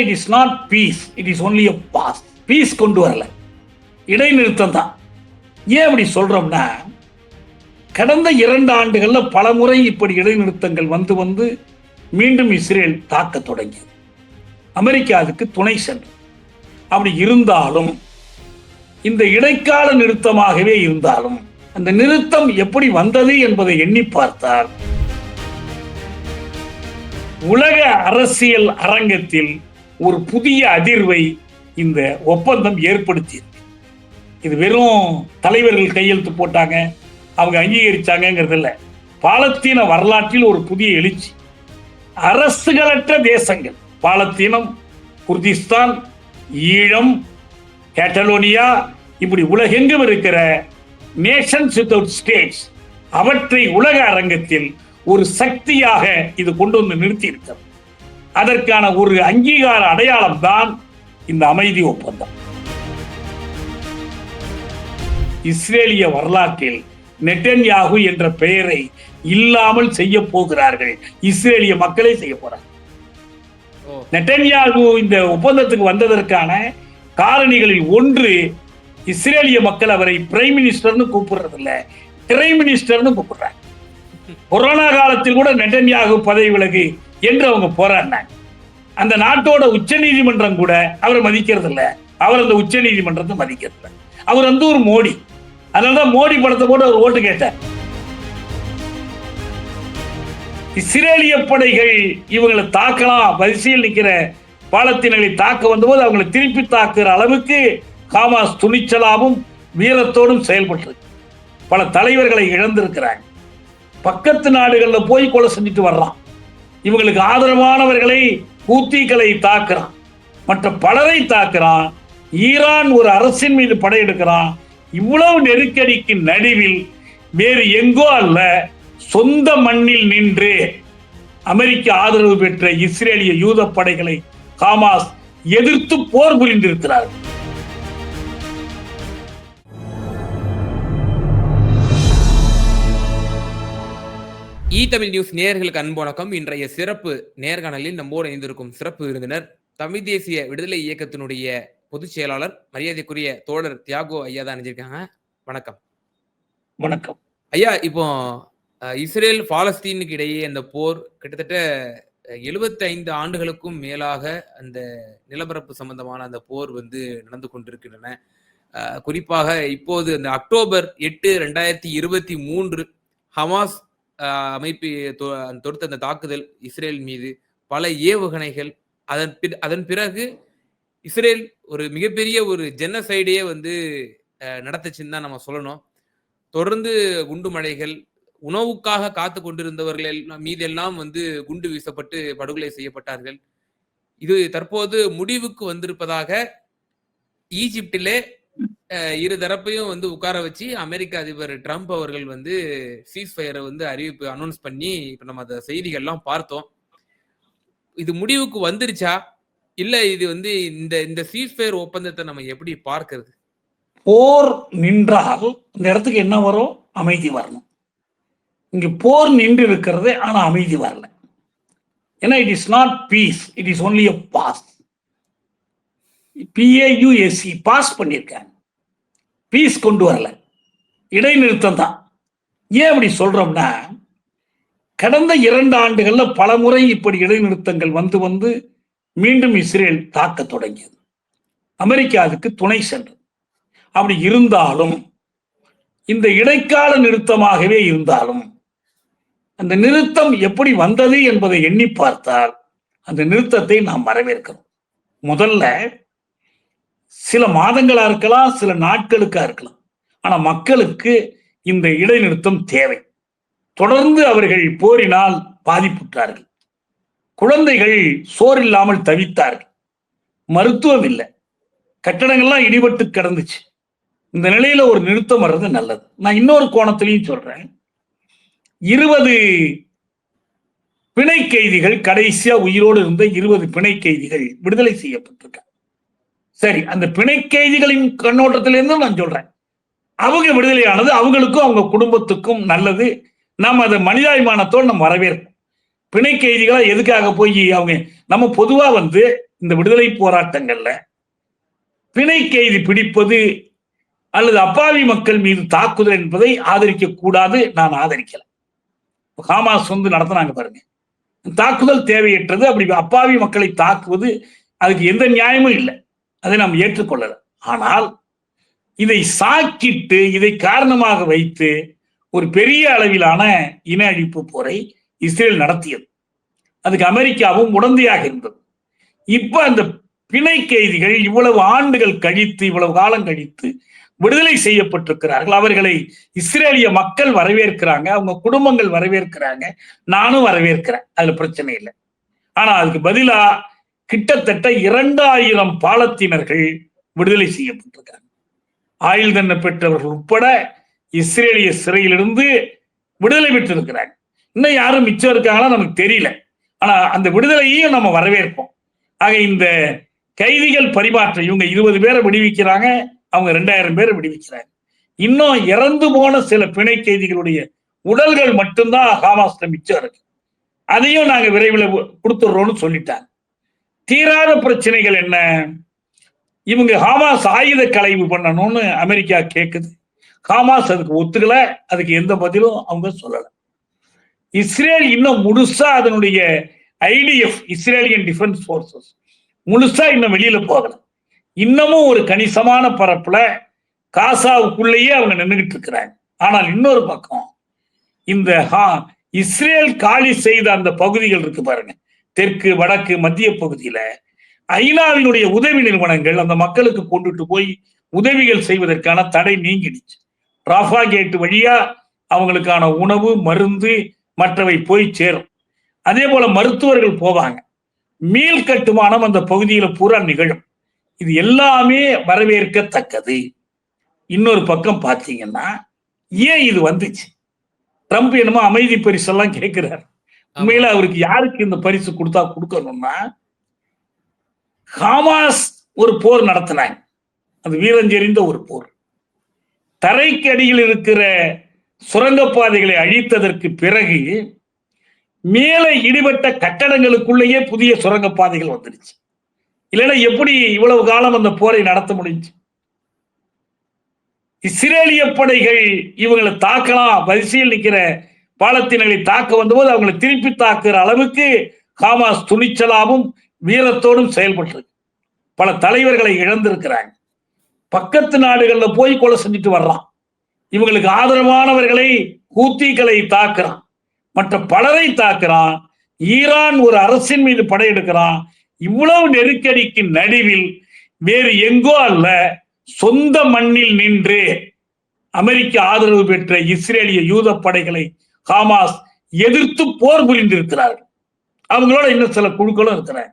It is not peace it is only a pause peace கொண்டு வரல. இடைநிறுத்தம் தான். ஏன் அப்படி சொல்றோம்னா கடந்த இரண்டு ஆண்டுகளில் பல முறை இப்படி இடைநிறுத்தங்கள் வந்து வந்து மீண்டும் இஸ்ரேல் தாக்க தொடங்கியது. அமெரிக்கா அதுக்கு துணை சென்று அப்படி இருந்தாலும் இந்த இடைக்கால நிறுத்தமாகவே இருந்தாலும் அந்த நிறுத்தம் எப்படி வந்தது என்பதை எண்ணி பார்த்தால் உலக அரசியல் அரங்கத்தில் ஒரு புதிய அதிர்வை இந்த ஒப்பந்தம் ஏற்படுத்தியிருக்கு இது வெறும் தலைவர்கள் கையெழுத்து போட்டாங்க அவங்க அங்கீகரிச்சாங்கிறதில்ல பாலத்தீன வரலாற்றில் ஒரு புதிய எழுச்சி. அரசுகளற்ற தேசங்கள். பாலத்தீனம் குர்திஸ்தான் ஈழம் கேட்டலோனியா இப்படி உலகெங்கும் இருக்கிற நேஷன்ஸ் வித்தவுட் ஸ்டேட்ஸ் அவற்றை உலக அரங்கத்தில் ஒரு சக்தியாக இது கொண்டு வந்து நிறுத்தி இருக்கிறது அதற்கான ஒரு அங்கீகார அடையாளம் தான் இந்த அமைதி ஒப்பந்தம். இஸ்ரேலிய வரலாற்றில் நெட்டன்யாகு என்ற பெயரை இல்லாமல் செய்ய போகிறார்கள். இஸ்ரேலிய மக்களே செய்ய போறாங்க. நெட்டன்யாகு இந்த ஒப்பந்தத்துக்கு வந்ததற்கான காரணிகளில் ஒன்று இஸ்ரேலிய மக்கள் அவரை பிரைம் மினிஸ்டர்னு கூப்பிடுறது இல்ல பிரைம் மினிஸ்டர்னு கூப்பிடுறாங்க. கொரோனா காலத்தில் கூட நெட்டன்யாகு பதவி விலகு என்று அவங்க போராடினாங்க. அந்த நாட்டோட உச்ச நீதிமன்றம் கூட அவரை மதிக்கிறது இல்லை. அவர் அந்த உச்ச நீதிமன்றத்தை மதிக்கிறது இல்லை. அவர் வந்து ஒரு மோடி. அதனாலதான் மோடி படத்தை போட்டு அவர் ஓட்டு கேட்டார். இஸ்ரேலிய படைகள் இவங்களை தாக்கலாம். வரிசையில் நிற்கிற பாலத்தினர்களை தாக்க வந்தபோது அவங்களை திருப்பி தாக்குற அளவுக்கு ஹமாஸ் துணிச்சலாவும் வீரத்தோடும் செயல்பட்டு பல தலைவர்களை இழந்திருக்கிறாங்க. பக்கத்து நாடுகளில் போய் கொலை செஞ்சுட்டு வர்றான். இவங்களுக்கு ஆதரவானவர்களை கூத்திகளை தாக்குறான். மற்ற பலரை தாக்குறான். ஈரான் ஒரு அரசின் மீது படையெடுக்கிறான் இவ்வளவு நெருக்கடிக்கு நடுவில் வேறு எங்கோ அல்ல சொந்த மண்ணில் நின்று அமெரிக்க ஆதரவு பெற்ற இஸ்ரேலிய யூத படைகளை ஹாமாஸ் எதிர்த்து போர் புரிந்திருக்கிறார்கள். இ தமிழ் நியூஸ் நேயர்களுக்கு அன்பு வணக்கம். இன்றைய சிறப்பு நேர்காணலில் நம்மோடு இணைந்திருக்கும் சிறப்பு விருந்தினர் தமிழ் தேசிய விடுதலை இயக்கத்தினுடைய பொதுச் செயலாளர் மரியாதைக்குரிய தோழர் தியாகோ ஐயா தான் அணிஞ்சிருக்காங்க வணக்கம். வணக்கம். ஐயா இப்போ இஸ்ரேல் பாலஸ்தீனுக்கு இடையே அந்த போர் கிட்டத்தட்ட எழுபத்தி ஐந்து ஆண்டுகளுக்கும் மேலாக அந்த நிலப்பரப்பு சம்பந்தமான அந்த போர் வந்து நடந்து கொண்டிருக்கின்றன. குறிப்பாக இப்போது அந்த அக்டோபர் எட்டு ரெண்டாயிரத்தி இருபத்தி மூன்று ஹமாஸ் அமைப்பு தொ- தொடுத்த அந்த தாக்குதல் இஸ்ரேல் மீது பல ஏவுகணைகள் அதன் பிற- அதன் பிறகு இஸ்ரேல் ஒரு மிகப்பெரிய ஒரு ஜென்னசைடையே வந்து நடத்துச்சுன்னு தான் நம்ம சொல்லணும். தொடர்ந்து குண்டு மழைகள் உணவுக்காக காத்து கொண்டிருந்தவர்கள் எல்லாம் மீதெல்லாம் வந்து குண்டு வீசப்பட்டு படுகொலை செய்யப்பட்டார்கள். இது தற்போது முடிவுக்கு வந்திருப்பதாக ஈஜிப்டிலே இரு தரப்பையும் வந்து உட்கார வச்சு அமெரிக்க அதிபர் ட்ரம்ப் அவர்கள் வந்து சீஸ்ஃபயரை வந்து அறிவிப்பு அனௌன்ஸ் பண்ணி இப்ப நம்ம அந்த செய்திகள்லாம் பார்த்தோம். இது முடிவுக்கு வந்துருச்சா? இல்ல இது வந்து இந்த இந்த சீஸ்ஃபயர் ஒப்பந்தத்தை நம்ம எப்படி பார்க்கிறது? போர் நின்றால் இந்த இடத்துக்கு என்ன வரும்? அமைதி வரணும். இங்க போர் நின்று இருக்கிறது ஆனா அமைதி வரல. ஏன்னா it is not peace it is only a pause P A U S E pause பண்ணியிருக்காங்க. பீஸ் கொண்டு வரல. இடைநிறுத்தம் தான். ஏன் அப்படி சொல்றோம்னா கடந்த இரண்டு ஆண்டுகள்ல பல முறை இப்படி இடைநிறுத்தங்கள் வந்து வந்து மீண்டும் இஸ்ரேல் தாக்க தொடங்கியது. அமெரிக்கா அதுக்கு துணை சென்றது. அப்படி இருந்தாலும் இந்த இடைக்கால நிறுத்தமாகவே இருந்தாலும் அந்த நிறுத்தம் எப்படி வந்தது என்பதை எண்ணி பார்த்தால் அந்த நிறுத்தத்தை நாம் வரவேற்கிறோம். முதல்ல சில மாதங்களா இருக்கலாம் சில நாட்களுக்கா இருக்கலாம். ஆனா மக்களுக்கு இந்த இடைநிறுத்தம் தேவை. தொடர்ந்து அவர்கள் போரினால் பாதிப்புற்றார்கள். குழந்தைகள் சோர் இல்லாமல் தவித்தார்கள். மருத்துவம் இல்லை. கட்டடங்கள்லாம் இடிபட்டு கிடந்துச்சு. இந்த நிலையில ஒரு நிறுத்தம் வர்றது நல்லது. நான் இன்னொரு கோணத்திலையும் சொல்றேன். இருபது பிணை கைதிகள் கடைசியா உயிரோடு இருந்த இருபது பிணை கைதிகள் விடுதலை செய்யப்பட்டிருக்காங்க. சரி அந்த பிணை கைதிகளின் கண்ணோட்டத்திலிருந்து நான் சொல்றேன். அவங்க விடுதலையானது அவங்களுக்கும் அவங்க குடும்பத்துக்கும் நல்லது. நாம் அதை மனிதாபிமானத்தோடு நம்ம வரவேற்போம். பிணை கைதிகளா எதுக்காக போய் அவங்க நம்ம பொதுவா வந்து இந்த விடுதலை போராட்டங்கள்ல பிணை கைதி பிடிப்பது அல்லது அப்பாவி மக்கள் மீது தாக்குதல் என்பதை ஆதரிக்க கூடாது நான் ஆதரிக்கல. ஹாமாஸ் வந்து நடத்தினாங்க பாருங்க. தாக்குதல் தேவையற்றது அப்படி அப்பாவி மக்களை தாக்குவது அதுக்கு எந்த நியாயமும் இல்லை. அதை நாம் ஏற்றுக்கொள்ளல. ஆனால் இதை சாக்கிட்டு இதை காரணமாக வைத்து ஒரு பெரிய அளவிலான இன அழிப்பு போரை இஸ்ரேல் நடத்தியது. அதுக்கு அமெரிக்காவும் உடந்தையாக இருந்தது. இப்ப அந்த பிணை கைதிகள் இவ்வளவு ஆண்டுகள் கழித்து இவ்வளவு காலம் கழித்து விடுதலை செய்யப்பட்டிருக்கிறார்கள். அவர்களை இஸ்ரேலிய மக்கள் வரவேற்கிறாங்க அவங்க குடும்பங்கள் வரவேற்கிறாங்க நானும் வரவேற்கிறேன். அதுல பிரச்சனை இல்லை. ஆனா அதுக்கு பதிலா கிட்டத்தட்ட இரண்டாயிரம் பாலத்தினர்கள் விடுதலை செய்யப்பட்டிருக்காங்க. ஆயுள் தண்டனை பெற்றவர்கள் உட்பட இஸ்ரேலிய சிறையிலிருந்து விடுதலை பெற்றிருக்கிறாங்க. இன்னும் யாரும் மிச்சம் இருக்காங்களா நமக்கு தெரியல. ஆனா அந்த விடுதலையையும் நம்ம வரவேற்போம். ஆக இந்த கைதிகள் பரிமாற்றம் இவங்க இருபது பேரை விடுவிக்கிறாங்க அவங்க ரெண்டாயிரம் பேரை விடுவிக்கிறாங்க. இன்னும் இறந்து போன சில பிணை கைதிகளுடைய உடல்கள் மட்டும்தான் ஹாமாஸ்ல மிச்சம் இருக்கு. அதையும் நாங்க விரைவில் கொடுத்துடுறோம்னு சொல்லிட்டாங்க. தீராத பிரச்சனைகள் என்ன? இவங்க ஹாமாஸ் ஆயுத கலைவு பண்ணணும்னு அமெரிக்கா கேட்குது ஹாமாஸ் அதுக்கு ஒத்துக்கல. அதுக்கு எந்த பதிலும் அவங்க சொல்லல. இஸ்ரேல் இன்னும் முழுசா அதனுடைய ஐடிஎஃப் இஸ்ரேலியன் டிஃபென்ஸ் போர்சஸ் முழுசா இன்னும் வெளியில போகல. இன்னமும் ஒரு கணிசமான பரப்புல காசாவுக்குள்ளேயே அவங்க நின்றுகிட்டு இருக்கிறாங்க. ஆனால் இன்னொரு பக்கம் இந்த ஹா இஸ்ரேல் காலி செய்த அந்த பகுதிகள் இருக்கு பாருங்க. தெற்கு வடக்கு மத்திய பகுதியில ஐநாவினுடைய உதவி நிறுவனங்கள் அந்த மக்களுக்கு கொண்டுட்டு போய் உதவிகள் செய்வதற்கான தடை நீங்கிடுச்சு. ராஃபா கேட் வழியா அவங்களுக்கான உணவு மருந்து மற்றவை போய் சேரும். அதே போல மருத்துவர்கள் போவாங்க. மீள் கட்டுமானம் அந்த பகுதியில பூரா நிகழும். இது எல்லாமே வரவேற்கத்தக்கது. இன்னொரு பக்கம் பார்த்தீங்கன்னா ஏன் இது வந்துச்சு? ட்ரம்ப் என்னமோ அமைதி பரிசெல்லாம் கேட்கிறார் உண்மையில அவருக்கு யாருக்கு இந்த பரிசு கொடுத்தா கொடுக்கணும்னா ஹாமாஸ் ஒரு போர் நடத்தினாங்க. அது வீரஞ்செறிந்த ஒரு போர். தரைக்கு அடியில் இருக்கிற சுரங்கப்பாதைகளை அழித்ததற்கு பிறகு மேலே இடிபட்ட கட்டடங்களுக்குள்ளேயே புதிய சுரங்கப்பாதைகள் வந்துடுச்சு. இல்லைன்னா எப்படி இவ்வளவு காலம் அந்த போரை நடத்த முடிஞ்சு? இஸ்ரேலிய படைகள் இவங்களை தாக்கலாம் வரிசையில் நிற்கிற பாலத்தினர்களை தாக்க வந்தபோது அவங்களை திருப்பி தாக்குற அளவுக்கு ஹமாஸ் துணிச்சலாவும் வீரத்தோடும் செயல்பட்டிருக்கு. பல தலைவர்களை இழந்திருக்கிறாங்க. பக்கத்து நாடுகளில் போய் கொலை செஞ்சுட்டு வர்றான். இவங்களுக்கு ஆதரவானவர்களை கூத்திகளை தாக்குறான். மற்ற பலரை தாக்குறான். ஈரான் ஒரு அரசின் மீது படையெடுக்கிறான் இவ்வளவு நெருக்கடிக்கு நடுவில் வேறு எங்கோ அல்ல சொந்த மண்ணில் நின்று அமெரிக்க ஆதரவு பெற்ற இஸ்ரேலிய யூத படைகளை ஹமாஸ் எதிர்த்து போர் புரிந்திருக்கிறார்கள். அவங்களோட இன்னும் சில குழுக்களும் இருக்கிறாங்க.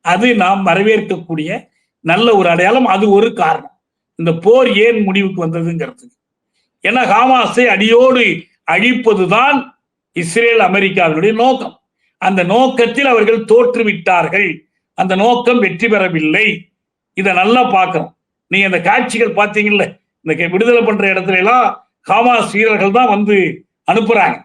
அது நாம் வரவேற்கக்கூடிய நல்ல ஒரு அடையாளம். அது ஒரு காரணம். இந்த போர் ஏன் முடிவுக்கு வந்ததுங்கிறதுக்கு. ஏன்னா ஹாமாஸை அடியோடு அழிப்பதுதான் இஸ்ரேல் அமெரிக்காவினுடைய நோக்கம். அந்த நோக்கத்தில் அவர்கள் தோற்றுவிட்டார்கள். அந்த நோக்கம் வெற்றி பெறவில்லை. இதை நல்லா பார்க்கணும். நீங்க அந்த காட்சிகள் பார்த்தீங்கல்ல? இந்த விடுதலை பண்ற இடத்துல எல்லாம் ஹாமாஸ் வீரர்கள் தான் வந்து அனுப்புறாங்க.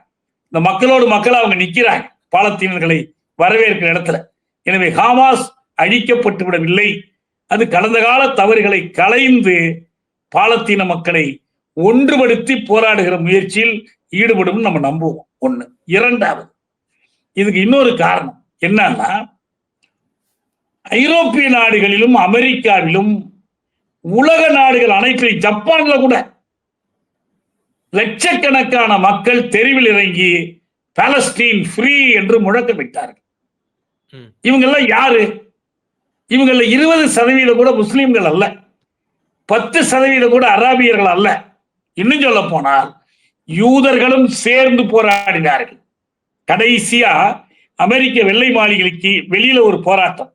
இந்த மக்களோடு மக்கள் அவங்க நிக்கிறாங்க. பாலத்தீனர்களை வரவேற்கிற இடத்துல. எனவே ஹாமாஸ் அழிக்கப்பட்டு விடவில்லை அது கடந்த கால தவறுகளை களைந்து பாலத்தீன மக்களை ஒன்றுபடுத்தி போராடுகிற முயற்சியில் ஈடுபடும் நம்ம நம்புவோம். ஒண்ணு. இரண்டாவது இதுக்கு இன்னொரு காரணம் என்னன்னா ஐரோப்பிய நாடுகளிலும் அமெரிக்காவிலும் உலக நாடுகள் அனைத்திலும் ஜப்பான்ல கூட லட்சக்கணக்கான மக்கள் தெருவில் இறங்கி பாலஸ்தீன் ஃப்ரீ என்று முழக்கமிட்டார்கள். இவங்கெல்லாம் யாரு? இவங்கள இருபது சதவீதம் கூட முஸ்லிம்கள் அல்ல. பத்து சதவீதம் கூட அராபியர்கள் அல்ல. இன்னும் சொல்ல போனால் யூதர்களும் சேர்ந்து போராடினார்கள். கடைசியா அமெரிக்க வெள்ளை மாளிகைக்கு வெளியில ஒரு போராட்டம்.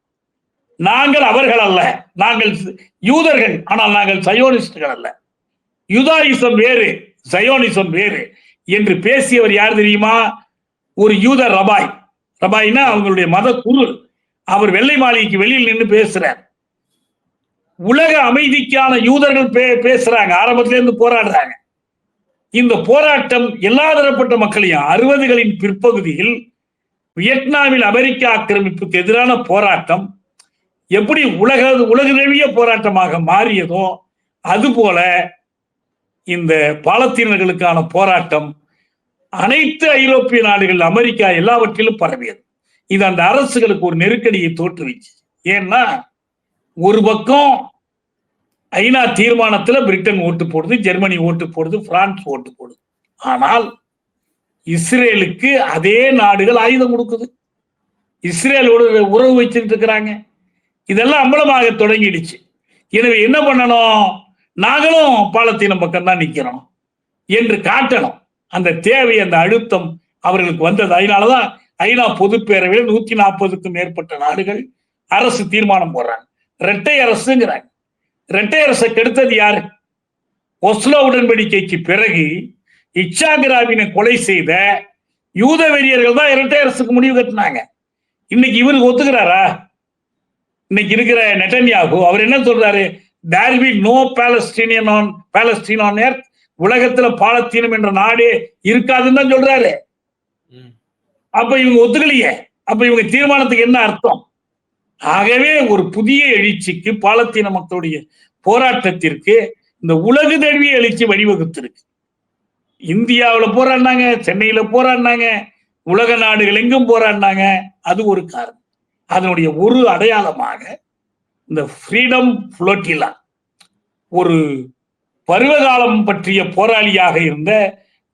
நாங்கள் அவர்கள் அல்ல. நாங்கள் யூதர்கள் ஆனால் நாங்கள் சயோனிஸ்டுகள் அல்ல. யுதாயிசம் வேறு. சயோனிசம் வேறு. என்று பேசியவர் யார் தெரியுமா? ஒரு யூத ரபாய். ரபாய்னா அவங்களுடைய மத குரு அவர் வெள்ளை மாளிகைக்கு வெளியில் நின்று பேசுறார். உலக அமைதிக்கான யூதர்கள் பே பேசுறாங்க. ஆரம்பத்துல இருந்து போராடுறாங்க. இந்த போராட்டம் எல்லா தரப்பட்ட மக்களையும் அறுபதுகளின் பிற்பகுதியில் வியட்நாமில் அமெரிக்க ஆக்கிரமிப்புக்கு எதிரான போராட்டம் எப்படி உலக உலகதழிய போராட்டமாக மாறியதோ அதுபோல இந்த பாலத்தீனர்களுக்கான போராட்டம் அனைத்து ஐரோப்பிய நாடுகள் அமெரிக்கா எல்லாவற்றிலும் பரவியது. இது அந்த அரசுகளுக்கு ஒரு நெருக்கடியை தோற்றுவிச்சு. ஏன்னா ஒரு பக்கம் ஐநா தீர்மானத்தில் பிரிட்டன் ஓட்டு போடுது ஜெர்மனி ஓட்டு போடுது பிரான்ஸ் ஓட்டு போடுது. ஆனால் இஸ்ரேலுக்கு அதே நாடுகள் ஆயுதம் கொடுக்குது. இஸ்ரேலோடு உறவு வச்சுட்டு இருக்கிறாங்க. இதெல்லாம் அம்பலமாக தொடங்கிடுச்சு. எனவே என்ன பண்ணணும்? நாங்களும் பாலத்தீனம் பக்கம் தான் என்று காட்டணும். அந்த தேவை அந்த அழுத்தம் அவர்களுக்கு வந்தது. அதனாலதான் ஐநா பொதுப்பேரவையில் நூத்தி நாற்பதுக்கும் மேற்பட்ட நாடுகள் அரசு தீர்மானம் போடுறாங்க. இரட்டை அரசுங்கிறாங்க. இரட்டை அரசை கெடுத்தது யாரு? ஒஸ்லோ உடன்படிக்கைக்கு பிறகு இச்சாகிராவினை கொலை செய்த யூத வெறியர்கள் தான் இரட்டை அரசுக்கு முடிவு கட்டினாங்க. இன்னைக்கு இவருக்கு ஒத்துக்கிறாரா? இன்னைக்கு இருக்கிற நெட்டன்யாகு அவர் என்ன சொல்றாரு? There be no Palestinian on Palestine on earth உலகத்துல பாலஸ்தீனம் என்ற நாடே இருக்காதுன்னு தான் சொல்றாரு. அப்ப இவங்க ஒத்துக்கலையே. அப்ப இவங்க தீர்மானத்துக்கு என்ன அர்த்தம்? ஆகவே ஒரு புதிய எழுச்சிக்கு பாலத்தீன மக்களுடைய போராட்டத்திற்கு இந்த உலக தழுவிய எழுச்சி வழிவகுத்திருக்கு. இந்தியாவுல போராடினாங்க சென்னையில போராடினாங்க உலக நாடுகள் எங்கும் போராடினாங்க. அது ஒரு காரணம். அதனுடைய ஒரு அடையாளமாக இந்த ஃப்ரீடம் புளோட்டிலா ஒரு பருவகாலம் பற்றிய போராளியாக இருந்த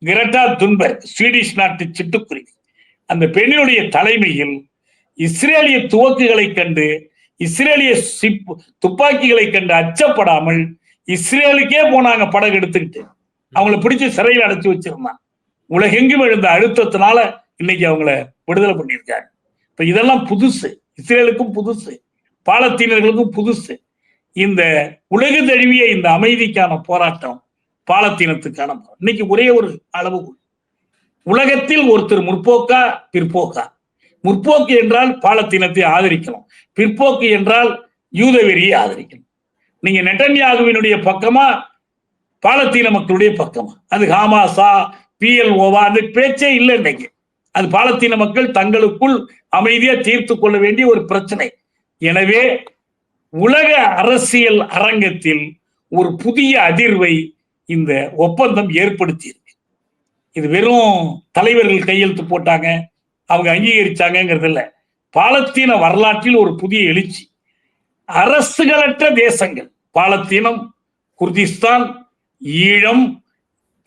கிரட்டா துன்பர் ஸ்வீடிஷ் நாட்டு சிட்டுக்குருவி. அந்த பெண்ணினுடைய தலைமையில் இஸ்ரேலிய துவக்குகளை கண்டு இஸ்ரேலிய சிப் துப்பாக்கிகளை கண்டு அச்சப்படாமல் இஸ்ரேலுக்கே போனாங்க படகு எடுத்துக்கிட்டு. அவங்கள பிடிச்சு சிறையில் அடைச்சி வச்சிருந்தான். உலகெங்கும் எழுந்த அழுத்தத்தினால இன்னைக்கு அவங்கள விடுதலை பண்ணியிருக்காங்க இப்ப இதெல்லாம் புதுசு. இஸ்ரேலுக்கும் புதுசு. பாலத்தீனர்களுக்கும் புதுசு. இந்த உலக தழுவிய இந்த அமைதிக்கான போராட்டம் பாலத்தீனத்துக்கான இன்னைக்கு ஒரே ஒரு அளவுகோல். உலகத்தில் ஒருத்தர் முற்போக்கா பிற்போக்கா? முற்போக்கு என்றால் பாலத்தீனத்தை ஆதரிக்கணும். பிற்போக்கு என்றால் யூத வெறியை ஆதரிக்கணும். நீங்க நெட்டன்யாகுவினுடைய பக்கமா பாலத்தீன மக்களுடைய பக்கமா? அது ஹாமாசா பிஎல்ஓவா அந்த பேச்சே இல்லை இன்னைக்கு. அது பாலத்தீன மக்கள் தங்களுக்குள் அமைதியா தீர்த்து கொள்ள வேண்டிய ஒரு பிரச்சனை. எனவே உலக அரசியல் அரங்கத்தில் ஒரு புதிய அதிர்வை இந்த ஒப்பந்தம் ஏற்படுத்தி இது வெறும் தலைவர்கள் கையெழுத்து போட்டாங்க அவங்க அங்கீகரிச்சாங்கிறது இல்லை பாலத்தீன வரலாற்றில் ஒரு புதிய எழுச்சி. அரசுகளற்ற தேசங்கள் பாலத்தீனம் குர்திஸ்தான் ஈழம்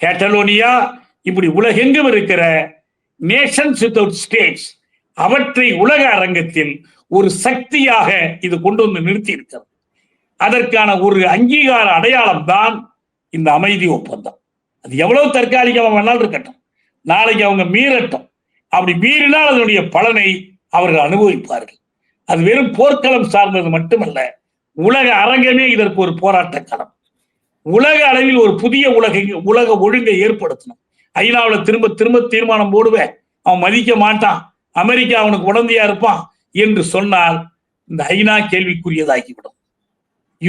கேட்டலோனியா இப்படி உலகெங்கும் இருக்கிற நேஷன்ஸ் வித்தவுட் ஸ்டேட்ஸ் அவற்றை உலக அரங்கத்தில் ஒரு சக்தியாக இது கொண்டு வந்து நிறுத்தி இருக்கிறது அதற்கான ஒரு அங்கீகார அடையாளம் தான் இந்த அமைதி ஒப்பந்தம். அது எவ்வளவு தற்காலிகமா வேணாலும் இருக்கட்டும். நாளைக்கு அவங்க மீறட்டும். அப்படி மீறினால் அதனுடைய பலனை அவர்கள் அனுபவிப்பார்கள். அது வெறும் போர்க்களம் சார்ந்தது மட்டுமல்ல உலக அரங்கமே இதற்கு ஒரு போராட்ட களம் உலக அளவில் ஒரு புதிய உலக உலக ஒழுங்கை ஏற்படுத்தணும். ஐநாவுல திரும்ப திரும்ப தீர்மானம் போடுவேன். அவன் மதிக்க மாட்டான். அமெரிக்கா அவனுக்கு உடந்தையா இருப்பான். என்று சொன்னால் இந்த ஐநா கேள்விக்குரியதாகிவிடும்.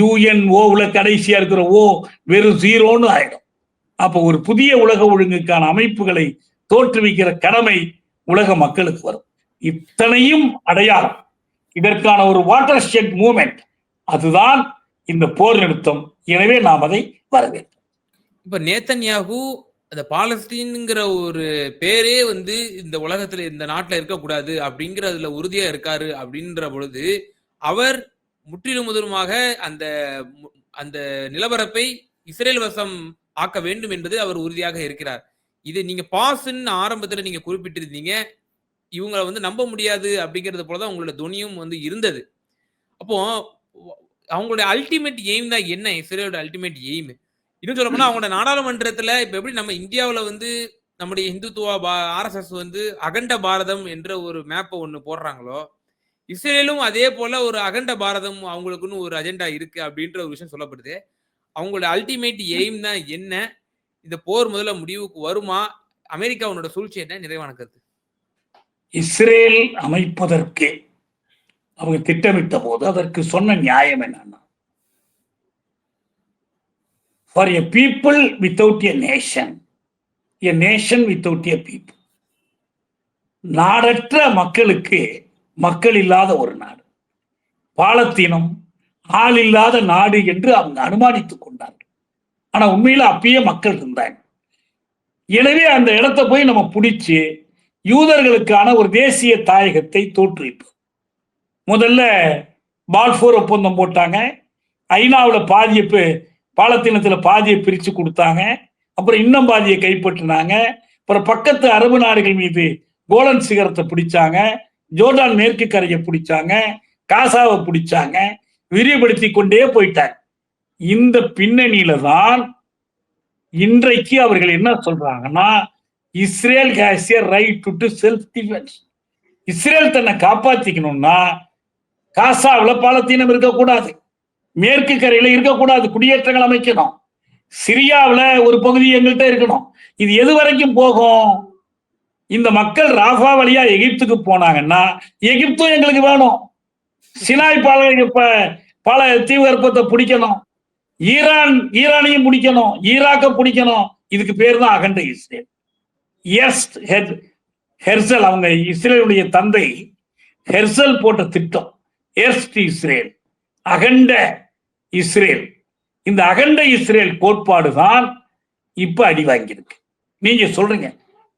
யுஎன்ஓ கடைசியா இருக்கிற ஓ வெறும் ஜீரோன்னு ஆயிடும். அப்போ ஒரு புதிய உலக ஒழுங்குக்கான அமைப்புகளை தோற்றுவிக்கிற கடமை உலக மக்களுக்கு வரும். இத்தனையும் அடையாளம். இதற்கான ஒரு வாட்டர் ஷெட் மூமெண்ட் அதுதான் இந்த போர் நிறுத்தம் எனவே நாம் அதை வரவேற்போம். இப்ப நேத்தன்யாகு அந்த பாலஸ்தீன்ங்கிற ஒரு பேரே வந்து இந்த உலகத்துல இந்த நாட்டுல இருக்கக்கூடாது அப்படிங்கறதுல உறுதியா இருக்காரு அப்படின்ற பொழுது அவர் முற்றிலும் முதலுமாக அந்த அந்த நிலப்பரப்பை இஸ்ரேல் வசம் ஆக்க வேண்டும் என்பது அவர் உறுதியாக இருக்கிறார். இது நீங்க பாஸ்ன்னு ஆரம்பத்துல நீங்க குறிப்பிட்டிருந்தீங்க. இவங்களை வந்து நம்ப முடியாது அப்படிங்கிறது போலதான் உங்களோட துணியும் வந்து இருந்தது. அப்போ அவங்களுடைய அல்டிமேட் எய்ம் தான் என்ன? இஸ்ரேலோட அல்டிமேட் எய்ம் இன்னும் சொல்ல போனா அவங்களோட நாடாளுமன்றத்துல இப்ப எப்படி நம்ம இந்தியாவில வந்து நம்முடைய இந்துத்துவா ஆர்எஸ்எஸ் வந்து அகண்ட பாரதம் என்ற ஒரு மேப்பை ஒண்ணு போடுறாங்களோ இஸ்ரேலும் அதே போல ஒரு அகண்ட பாரதம் அவங்களுக்குன்னு ஒரு அஜெண்டா இருக்கு அப்படின்ற ஒரு விஷயம் சொல்லப்படுது. அவங்களோட அல்டிமேட் எய்ம் தான் என்ன? இந்த போர் முதல்ல முடிவுக்கு வருமா? அமெரிக்காவோட சூழ்ச்சி என்ன? நிறைவான கருத்து. இஸ்ரேல் அமைப்பதற்கு அவங்க திட்டமிட்ட போது அதற்கு சொன்ன நியாயம் என்னன்னா for a people without a nation a nation without a people நாடற்ற மக்களுக்கு மக்கள் இல்லாத ஒரு நாடு. பாலத்தீனம் ஆள் இல்லாத நாடு என்று அவங்க அனுமானித்துக் கொண்டார்கள். ஆனா உண்மையில அப்பயே மக்கள் இருந்தாங்க. எனவே அந்த இடத்த போய் நம்ம பிடிச்சு யூதர்களுக்கான ஒரு தேசிய தாயகத்தை தோற்றுவிப்போம். முதல்ல பால்போர் ஒப்பந்தம் போட்டாங்க. ஐநாவில் பாதிப்பு பாலத்தீனத்துல பாதியை பிரிச்சு கொடுத்தாங்க. அப்புறம் இன்னும் பாதியை கைப்பற்றினாங்க. அப்புறம் பக்கத்து அரபு நாடுகள் மீது கோலன் சிகரத்தை பிடிச்சாங்க. ஜோர்டான் மேற்கு கரையை பிடிச்சாங்க. காசாவை பிடிச்சாங்க. விரிவுபடுத்தி கொண்டே போயிட்டாங்க. இந்த பின்னணியில தான் இன்றைக்கு அவர்கள் என்ன சொல்றாங்கன்னா Israel has a right to self defence Israel தன்னை காப்பாத்திக்கணும்னா காசாவில் பாலத்தீனம் இருக்கக்கூடாது. மேற்கு கரையில இருக்கக்கூடாது குடியேற்றங்கள் அமைக்கணும். சிரியாவில் ஒரு பகுதி எங்கள்கிட்ட இருக்கணும். இது எது வரைக்கும் போகும்? இந்த மக்கள் ராஃபா வழியா எகிப்துக்கு போனாங்கன்னா எகிப்தும் எங்களுக்கு வேணும். சினாய் பால ப- பல தீவிரப்பத்தை பிடிக்கணும். ஈரான் ஈரானையும் பிடிக்கணும். ஈராக்க பிடிக்கணும். இதுக்கு பேர் தான் அகண்ட இஸ்ரேல். எஸ் ஹெர்சல் அவங்க இஸ்ரேலுடைய தந்தை ஹெர்சல் போட்ட திட்டம். எஸ்ட் இஸ்ரேல். அகண்ட இஸ்ரேல். இந்த அகண்ட இஸ்ரேல் கோட்பாடு தான் இப்ப அடி வாங்கியிருக்கு. நீங்க சொல்றீங்க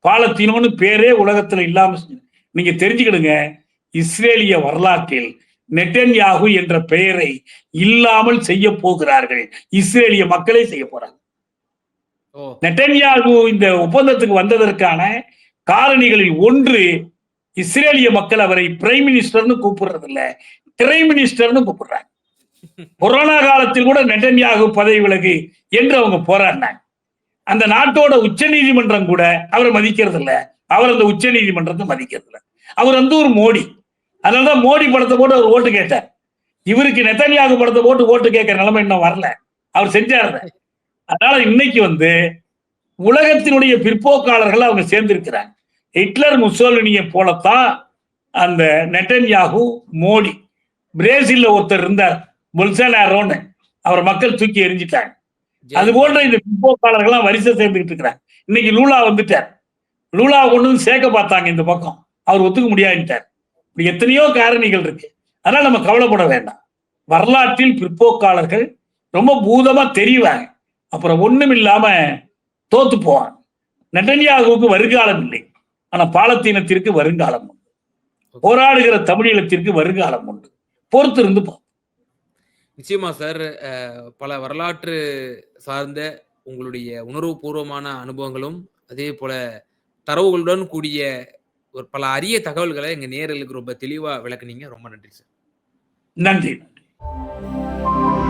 பாலத்தீனம்னு பேரே உலகத்துல இல்லாம நீங்க தெரிஞ்சுக்கிடுங்க இஸ்ரேலிய வரலாற்றில் நெட்டன்யாகு என்ற பெயரை இல்லாமல் செய்ய போகிறார்கள். இஸ்ரேலிய மக்களே செய்ய போறாங்க. நெட்டன்யாகு இந்த ஒப்பந்தத்துக்கு வந்ததற்கான காரணிகளில் ஒன்று இஸ்ரேலிய மக்கள் அவரை பிரைம் மினிஸ்டர்னு கூப்பிடுறது இல்ல பிரைம் மினிஸ்டர்னு கூப்பிடுறாங்க. கொரோனா காலத்தில் கூட நெட்டன்யாகு பதவி விலகு என்று அவங்க போராடினாங்க. அந்த நாட்டோட உச்ச நீதிமன்றம் கூட அவரை மதிக்கிறது இல்ல. அவர் அந்த உச்ச நீதிமன்றத்தை மதிக்கிறது இல்ல. அவர் வந்து ஒரு மோடி. அதனாலதான் மோடி படத்தை போட்டு அவர் ஓட்டு கேட்டார். இவருக்கு நெத்தன்யாகு படத்தை போட்டு ஓட்டு கேட்கிற நிலைமை இன்னும் வரல. அவர் செஞ்சார் அதனால இன்னைக்கு வந்து உலகத்தினுடைய பிற்போக்காளர்கள் அவங்க சேர்ந்திருக்கிறாங்க. ஹிட்லர் முசோலினியை போலத்தான் அந்த நெட்டன்யாகு மோடி. பிரேசில்ல ஒருத்தர் இருந்தார். பொல்சனாரோன்னு அவர் மக்கள் தூக்கி எரிஞ்சிட்டாங்க அது போன்ற இந்த பிற்போக்காளர்கள்லாம் வரிசை சேர்ந்துகிட்டு இருக்கிறாங்க இன்னைக்கு லூலா வந்துட்டார். லூலா கொண்டு வந்து சேர்க்க பார்த்தாங்க இந்த பக்கம். அவர் ஒத்துக்க முடியாதுட்டார் இப்படி எத்தனையோ காரணிகள் இருக்கு. அதனால நம்ம கவலைப்பட வேண்டாம். வரலாற்றில் பிற்போக்காளர்கள் ரொம்ப பூதமா தெரிவாங்க. அப்புறம் ஒண்ணும் இல்லாம தோத்து போவாங்க. நெட்டன்யாகுவுக்கு வருங்காலம் இல்லை. ஆனா பாலத்தீனத்திற்கு வருங்காலம் உண்டு. போராடுகிற தமிழீழத்திற்கு வருங்காலம் உண்டு. பொறுத்து இருந்து போ. நிச்சயமா சார் பல வரலாற்று சார்ந்த உங்களுடைய உணர்வுபூர்வமான அனுபவங்களும் அதே போல தரவுகளுடன் கூடிய ஒரு பல அரிய தகவல்களை எங்க நேரலுக்கு ரொம்ப தெளிவா விளக்குனீங்க. ரொம்ப நன்றி சார். நன்றி நன்றி.